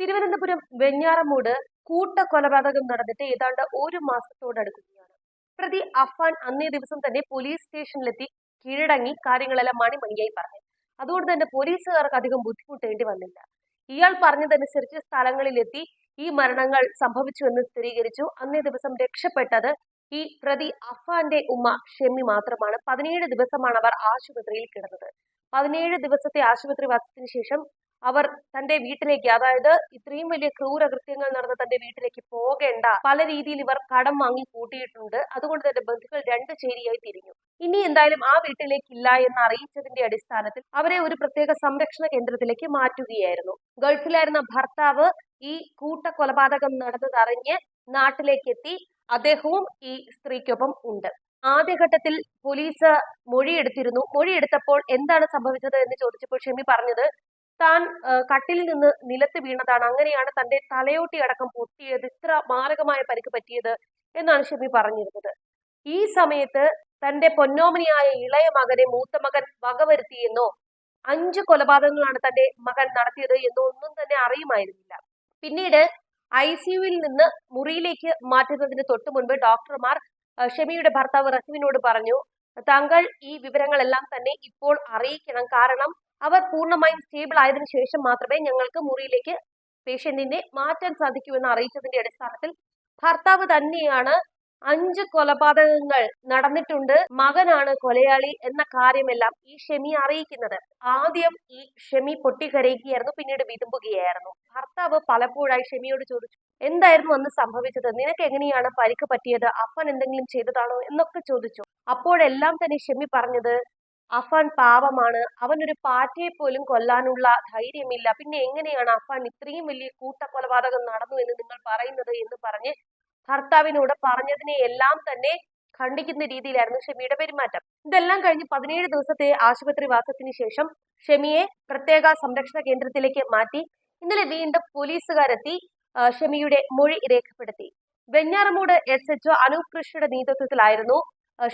തിരുവനന്തപുരം വെഞ്ഞാറമൂട് കൂട്ട കൊലപാതകം നടന്നിട്ട് ഏതാണ്ട് ഒരു മാസത്തോടടുക്കുകയാണ് പ്രതി അഫാൻ അന്നേ ദിവസം തന്നെ പോലീസ് സ്റ്റേഷനിലെത്തി കീഴടങ്ങി കാര്യങ്ങളെല്ലാം മണിമണിയായി പറഞ്ഞു. അതുകൊണ്ട് തന്നെ പോലീസുകാർക്ക് അധികം ബുദ്ധിമുട്ടേണ്ടി വന്നില്ല. ഇയാൾ പറഞ്ഞതനുസരിച്ച് സ്ഥലങ്ങളിലെത്തി ഈ മരണങ്ങൾ സംഭവിച്ചു എന്ന് സ്ഥിരീകരിച്ചു. അന്നേ ദിവസം രക്ഷപ്പെട്ടത് ഈ പ്രതി അഫാന്റെ ഉമ്മ ഷെമി മാത്രമാണ്. പതിനേഴ് ദിവസമാണ് അവർ ആശുപത്രിയിൽ കിടന്നത്. പതിനേഴ് ദിവസത്തെ ആശുപത്രി വാസത്തിന് ശേഷം അവർ തന്റെ വീട്ടിലേക്ക് അതായത് ഇത്രയും വലിയ ക്രൂരകൃത്യങ്ങൾ നടന്ന തന്റെ വീട്ടിലേക്ക് പോകേണ്ട പല രീതിയിൽ ഇവർ കടം വാങ്ങി കൂട്ടിയിട്ടുണ്ട്. അതുകൊണ്ട് തന്നെ ബന്ധുക്കൾ രണ്ട് ചേരിയായി തിരിഞ്ഞു. ഇനി എന്തായാലും ആ വീട്ടിലേക്ക് ഇല്ല എന്ന് അറിയിച്ചതിന്റെ അടിസ്ഥാനത്തിൽ അവരെ ഒരു പ്രത്യേക സംരക്ഷണ കേന്ദ്രത്തിലേക്ക് മാറ്റുകയായിരുന്നു. ഗൾഫിലായിരുന്ന ഭർത്താവ് ഈ കൂട്ടക്കൊലപാതകം നടന്നതറിഞ്ഞ് നാട്ടിലേക്ക് എത്തി അദ്ദേഹവും ഈ സ്ത്രീക്കൊപ്പം ഉണ്ട്. ആദ്യഘട്ടത്തിൽ പോലീസ് മൊഴിയെടുത്തിരുന്നു. മൊഴിയെടുത്തപ്പോൾ എന്താണ് സംഭവിച്ചത് എന്ന് ചോദിച്ചപ്പോൾ ഷെമി പറഞ്ഞത് താൻ കട്ടിൽ നിന്ന് നിലത്ത് വീണതാണ്. അങ്ങനെയാണ് തന്റെ തലയോട്ടി അടക്കം പൊട്ടിയത്. ഇത്ര മാരകമായ പരിക്ക് പറ്റിയത് എന്നാണ് ഷെമി പറഞ്ഞിരുന്നത്. ഈ സമയത്ത് തന്റെ പൊന്നോമനിയായ ഇളയ മകനെ മൂത്ത മകൻ വകവരുത്തിയെന്നോ അഞ്ച് കൊലപാതകങ്ങളാണ് തന്റെ മകൻ നടത്തിയത് എന്നോ ഒന്നും തന്നെ അറിയുമായിരുന്നില്ല. പിന്നീട് ഐ സിയുവിൽ നിന്ന് മുറിയിലേക്ക് മാറ്റുന്നതിന് തൊട്ടു മുൻപ് ഡോക്ടർമാർ ഷെമിയുടെ ഭർത്താവ് റഹീമിനോട് പറഞ്ഞു താങ്കൾ ഈ വിവരങ്ങളെല്ലാം തന്നെ ഇപ്പോൾ അറിയിക്കണം. കാരണം അവർ പൂർണമായും സ്റ്റേബിൾ ആയതിനു ശേഷം മാത്രമേ ഞങ്ങൾക്ക് മുറിയിലേക്ക് പേഷ്യന്റിനെ മാറ്റാൻ സാധിക്കൂ എന്ന് അറിയിച്ചതിന്റെ അടിസ്ഥാനത്തിൽ ഭർത്താവ് തന്നെയാണ് അഞ്ച് കൊലപാതകങ്ങൾ നടന്നിട്ടുണ്ട്. മകനാണ് കൊലയാളി എന്ന കാര്യമെല്ലാം ഈ ഷെമി അറിയിക്കുന്നത്. ആദ്യം ഈ ഷെമി പൊട്ടിക്കരയുകയായിരുന്നു പിന്നീട് വിതുമ്പുകയായിരുന്നു. ഭർത്താവ് പലപ്പോഴായി ഷെമിയോട് ചോദിച്ചു എന്തായിരുന്നു അന്ന് സംഭവിച്ചത്? നിനക്ക് എങ്ങനെയാണ് പരിക്ക് പറ്റിയത്? അഫൻ എന്തെങ്കിലും ചെയ്തതാണോ? എന്നൊക്കെ ചോദിച്ചു. അപ്പോഴെല്ലാം തന്നെ ഷെമി പറഞ്ഞത് അഫാൻ പാവമാണ്. അവനൊരു പാറ്റയെ പോലും കൊല്ലാനുള്ള ധൈര്യമില്ല. പിന്നെ എങ്ങനെയാണ് അഫാൻ ഇത്രയും വലിയ കൂട്ടക്കൊലപാതകം നടന്നു എന്ന് നിങ്ങൾ പറയുന്നത് എന്ന് പറഞ്ഞ് ഭർത്താവിനോട് പറഞ്ഞതിനെ എല്ലാം തന്നെ ഖണ്ഡിക്കുന്ന രീതിയിലായിരുന്നു ഷെമിയുടെ പെരുമാറ്റം. ഇതെല്ലാം കഴിഞ്ഞ് പതിനേഴ് ദിവസത്തെ ആശുപത്രി വാസത്തിന് ശേഷം ഷെമിയെ പ്രത്യേക സംരക്ഷണ കേന്ദ്രത്തിലേക്ക് മാറ്റി. ഇന്നലെ വീണ്ടും പോലീസുകാരെത്തി ഷെമിയുടെ മൊഴി രേഖപ്പെടുത്തി. വെഞ്ഞാറമൂട് എസ്. എച്ച്. അനൂപ് കൃഷ്ണയുടെ നേതൃത്വത്തിലായിരുന്നു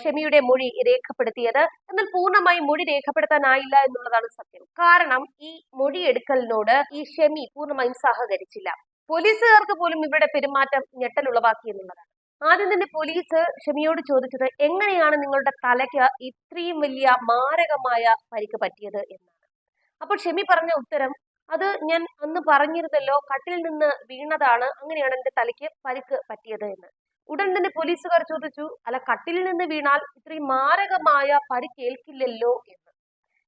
ഷെമിയുടെ മൊഴി രേഖപ്പെടുത്തിയത്. എന്നാൽ പൂർണമായും മൊഴി രേഖപ്പെടുത്താനായില്ല എന്നുള്ളതാണ് സത്യം. കാരണം ഈ മൊഴിയെടുക്കലിനോട് ഈ ഷെമി പൂർണമായും സഹകരിച്ചില്ല. പോലീസുകാർക്ക് പോലും ഇവരുടെ പെരുമാറ്റം ഞെട്ടലുളവാക്കി എന്നുള്ളതാണ്. ആദ്യം തന്നെ പോലീസ് ഷെമിയോട് ചോദിച്ചത് എങ്ങനെയാണ് നിങ്ങളുടെ തലയ്ക്ക് ഇത്രയും വലിയ മാരകമായ പരിക്ക് പറ്റിയത് എന്നാണ്. അപ്പോൾ ഷെമി പറഞ്ഞ ഉത്തരം അത് ഞാൻ അന്ന് പറഞ്ഞിരുന്നല്ലോ കട്ടിൽ നിന്ന് വീണതാണ് അങ്ങനെയാണ് എന്റെ തലയ്ക്ക് പരിക്ക് പറ്റിയത് എന്ന്. ഉടൻ തന്നെ പോലീസുകാർ ചോദിച്ചു അല്ല കട്ടിലിൽ നിന്ന് വീണാൽ ഇത്രയും മാരകമായ പരിക്കേൽക്കില്ലല്ലോ എന്ന്.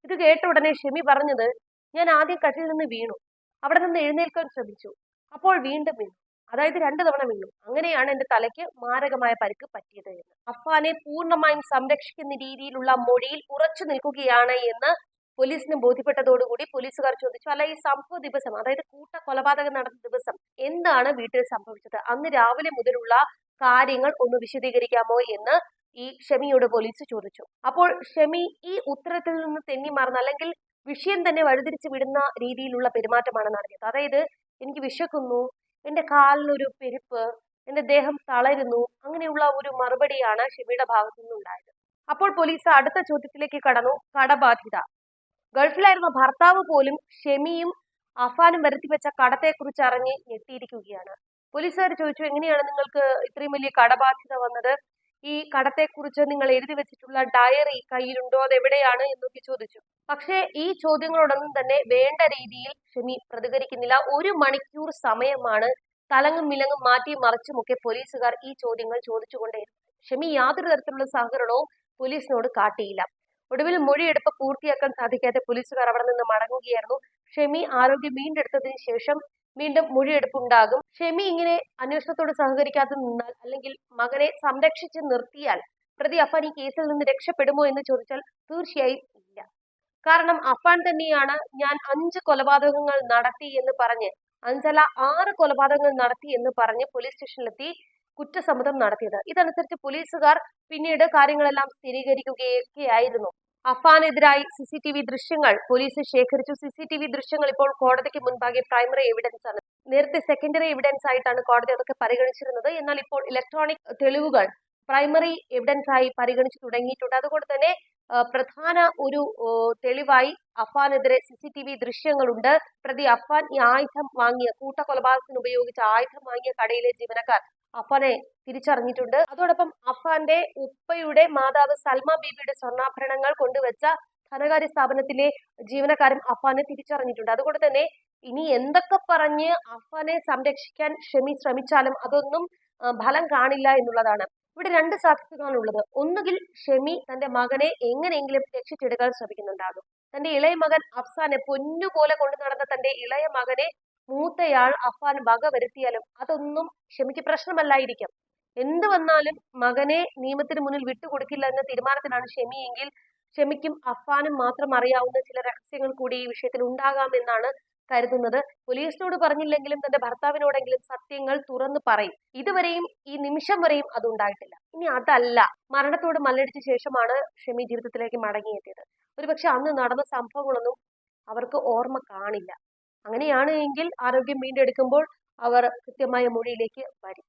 ഇത് കേട്ട ഉടനെ ഷെമി പറഞ്ഞത് ഞാൻ ആദ്യം കട്ടിലിൽ നിന്ന് വീണു. അവിടെ നിന്ന് എഴുന്നേൽക്കാൻ ശ്രമിച്ചു. അപ്പോൾ വീണ്ടും വീണു. അതായത് രണ്ടു തവണ വീണു. അങ്ങനെയാണ് എന്റെ തലയ്ക്ക് മാരകമായ പരിക്ക് പറ്റിയത് എന്ന്. അഫാനെ പൂർണമായും സംരക്ഷിക്കുന്ന രീതിയിലുള്ള മൊഴിയിൽ ഉറച്ചു നിൽക്കുകയാണ് എന്ന് പോലീസിന് ബോധ്യപ്പെട്ടതോടുകൂടി പോലീസുകാർ ചോദിച്ചു അല്ല ഈ സംഭവ ദിവസം അതായത് കൂട്ട കൊലപാതകം നടന്ന ദിവസം എന്താണ് വീട്ടിൽ സംഭവിച്ചത്? അന്ന് രാവിലെ മുതലുള്ള കാര്യങ്ങൾ ഒന്ന് വിശദീകരിക്കാമോ എന്ന് ഈ ഷെമിയോട് പോലീസ് ചോദിച്ചു. അപ്പോൾ ഷെമി ഈ ഉത്തരത്തിൽ നിന്ന് തെന്നി മാറുന്ന അല്ലെങ്കിൽ വിഷയം തന്നെ വഴിതിരിച്ചു വിടുന്ന രീതിയിലുള്ള പെരുമാറ്റമാണ് നടത്തിയത് അതായത് എനിക്ക് വിശക്കുന്നു എന്റെ കാലിനൊരു പെരുപ്പ് എന്റെ ദേഹം തളരുന്നു അങ്ങനെയുള്ള ഒരു മറുപടിയാണ് ഷെമിയുടെ ഭാഗത്തു നിന്നുണ്ടായത്. അപ്പോൾ പോലീസ് അടുത്ത ചോദ്യത്തിലേക്ക് കടന്നു. കടബാധ്യത. ഗൾഫിലായിരുന്ന ഭർത്താവ് പോലും ഷെമിയും അഫാനും വരുത്തിവെച്ച കടത്തെക്കുറിച്ച് അറിഞ്ഞ് ഞെട്ടിയിരിക്കുകയാണ്. പോലീസുകാർ ചോദിച്ചു എങ്ങനെയാണ് നിങ്ങൾക്ക് ഇത്രയും വലിയ കടബാധ്യത വന്നത്? ഈ കടത്തെക്കുറിച്ച് നിങ്ങൾ എഴുതി വെച്ചിട്ടുള്ള ഡയറി കയ്യിലുണ്ടോ? അത് എവിടെയാണ്? എന്നൊക്കെ ചോദിച്ചു. പക്ഷേ ഈ ചോദ്യങ്ങളോടൊന്നും തന്നെ വേണ്ട രീതിയിൽ ഷെമി പ്രതികരിക്കുന്നില്ല. ഒരു മണിക്കൂർ സമയമാണ് തലങ്ങും വിലങ്ങും മാറ്റി മറിച്ചുമൊക്കെ പോലീസുകാർ ഈ ചോദ്യങ്ങൾ ചോദിച്ചുകൊണ്ടേയിരുന്നു ഷെമി യാതൊരു തരത്തിലുള്ള സഹകരണവും പോലീസിനോട് കാട്ടിയില്ല. ഒടുവിൽ മൊഴിയെടുപ്പ് പൂർത്തിയാക്കാൻ സാധിക്കാതെ പോലീസുകാർ അവിടെ നിന്ന് മടങ്ങുകയായിരുന്നു. ഷെമി ആരോഗ്യം വീണ്ടെടുത്തതിന് ശേഷം വീണ്ടും മൊഴിയെടുപ്പ് ഉണ്ടാകും ഷെമി ഇങ്ങനെ അന്വേഷണത്തോട് സഹകരിക്കാതെ നിന്നാൽ അല്ലെങ്കിൽ മകനെ സംരക്ഷിച്ച് നിർത്തിയാൽ പ്രതി അഫാൻ ഈ കേസിൽ നിന്ന് രക്ഷപ്പെടുമോ എന്ന് ചോദിച്ചാൽ തീർച്ചയായും ഇല്ല. കാരണം അഫാൻ തന്നെയാണ് ഞാൻ അഞ്ച് കൊലപാതകങ്ങൾ നടത്തി എന്ന് പറഞ്ഞ് അഞ്ചല ആറ് കൊലപാതകങ്ങൾ നടത്തി എന്ന് പറഞ്ഞ് പോലീസ് സ്റ്റേഷനിലെത്തി. കുറ്റസമ്മതം നടത്തിയത്. ഇതനുസരിച്ച് പോലീസുകാർ പിന്നീട് കാര്യങ്ങളെല്ലാം സ്ഥിരീകരിക്കുകയൊക്കെയായിരുന്നു. അഫാനെതിരായി സി സി ടി വി ദൃശ്യങ്ങൾ പോലീസ് ശേഖരിച്ചു. സി സി ടി വി ദൃശ്യങ്ങൾ ഇപ്പോൾ കോടതിക്ക് മുൻപാകെ പ്രൈമറി എവിഡൻസ് ആണ്. നേരത്തെ സെക്കൻഡറി എവിഡൻസ് ആയിട്ടാണ് കോടതി അതൊക്കെ പരിഗണിച്ചിരുന്നത്. എന്നാൽ ഇപ്പോൾ ഇലക്ട്രോണിക് തെളിവുകൾ പ്രൈമറി എവിഡൻസ് ആയി പരിഗണിച്ചു തുടങ്ങിയിട്ടുണ്ട്. അതുകൊണ്ട് തന്നെ പ്രധാന ഒരു തെളിവായി അഫാനെതിരെ സി സി ടി വി ദൃശ്യങ്ങളുണ്ട്. പ്രതി അഫാൻ ഈ ആയുധം വാങ്ങിയ കൂട്ടക്കൊലപാതകത്തിന് ഉപയോഗിച്ച ആയുധം വാങ്ങിയ കടയിലെ ജീവനക്കാർ അഫാനെ തിരിച്ചറിഞ്ഞിട്ടുണ്ട്. അതോടൊപ്പം അഫാന്റെ ഉപ്പയുടെ മാതാവ് സൽമ ബീബിയുടെ സ്വർണാഭരണങ്ങൾ കൊണ്ടുവച്ച ധനകാര്യ സ്ഥാപനത്തിലെ ജീവനക്കാരും അഫാനെ തിരിച്ചറിഞ്ഞിട്ടുണ്ട്. അതുകൊണ്ട് തന്നെ ഇനി എന്തൊക്കെ പറഞ്ഞ് അഫാനെ സംരക്ഷിക്കാൻ ഷെമി ശ്രമിച്ചാലും അതൊന്നും ഫലം കാണില്ല എന്നുള്ളതാണ്. ഇവിടെ രണ്ട് സാധ്യതകളാണുള്ളത് ഒന്നുകിൽ ഷെമി തന്റെ മകനെ എങ്ങനെയെങ്കിലും രക്ഷിച്ചെടുക്കാൻ ശ്രമിക്കുന്നുണ്ടാകും. തന്റെ ഇളയ മകൻ അഫ്സാനെ പൊന്നുപോലെ കൊണ്ടു നടന്ന തന്റെ ഇളയ മകനെ മൂത്തയാൾ അഫാൻ വക വരുത്തിയാലും അതൊന്നും ക്ഷമിക്ക് പ്രശ്നമല്ലായിരിക്കാം. എന്ത് വന്നാലും മകനെ നിയമത്തിന് മുന്നിൽ വിട്ടുകൊടുക്കില്ല എന്ന തീരുമാനത്തിലാണ് ക്ഷമിയെങ്കിൽ ക്ഷമിക്കും ഷെമിക്കും അഫാനും മാത്രം അറിയാവുന്ന ചില രഹസ്യങ്ങൾ കൂടി ഈ വിഷയത്തിൽ ഉണ്ടാകാമെന്നാണ് കരുതുന്നത്. പോലീസിനോട് പറഞ്ഞില്ലെങ്കിലും തന്റെ ഭർത്താവിനോടെങ്കിലും സത്യങ്ങൾ തുറന്നു പറയും. ഇതുവരെയും ഈ നിമിഷം വരെയും അത് ഉണ്ടായിട്ടില്ല. ഇനി അതല്ല. മരണത്തോട് മല്ലടിച്ച ശേഷമാണ് ഷെമി ജീവിതത്തിലേക്ക് മടങ്ങിയെത്തിയത്. ഒരുപക്ഷെ അന്ന് നടന്ന സംഭവങ്ങളൊന്നും അവർക്ക് ഓർമ്മ കാണില്ല. അങ്ങനെയാണ് എങ്കിൽ ആരോഗ്യം വീണ്ടെടുക്കുമ്പോൾ അവർ കൃത്യമായ മൊഴിയിലേക്ക് വരും.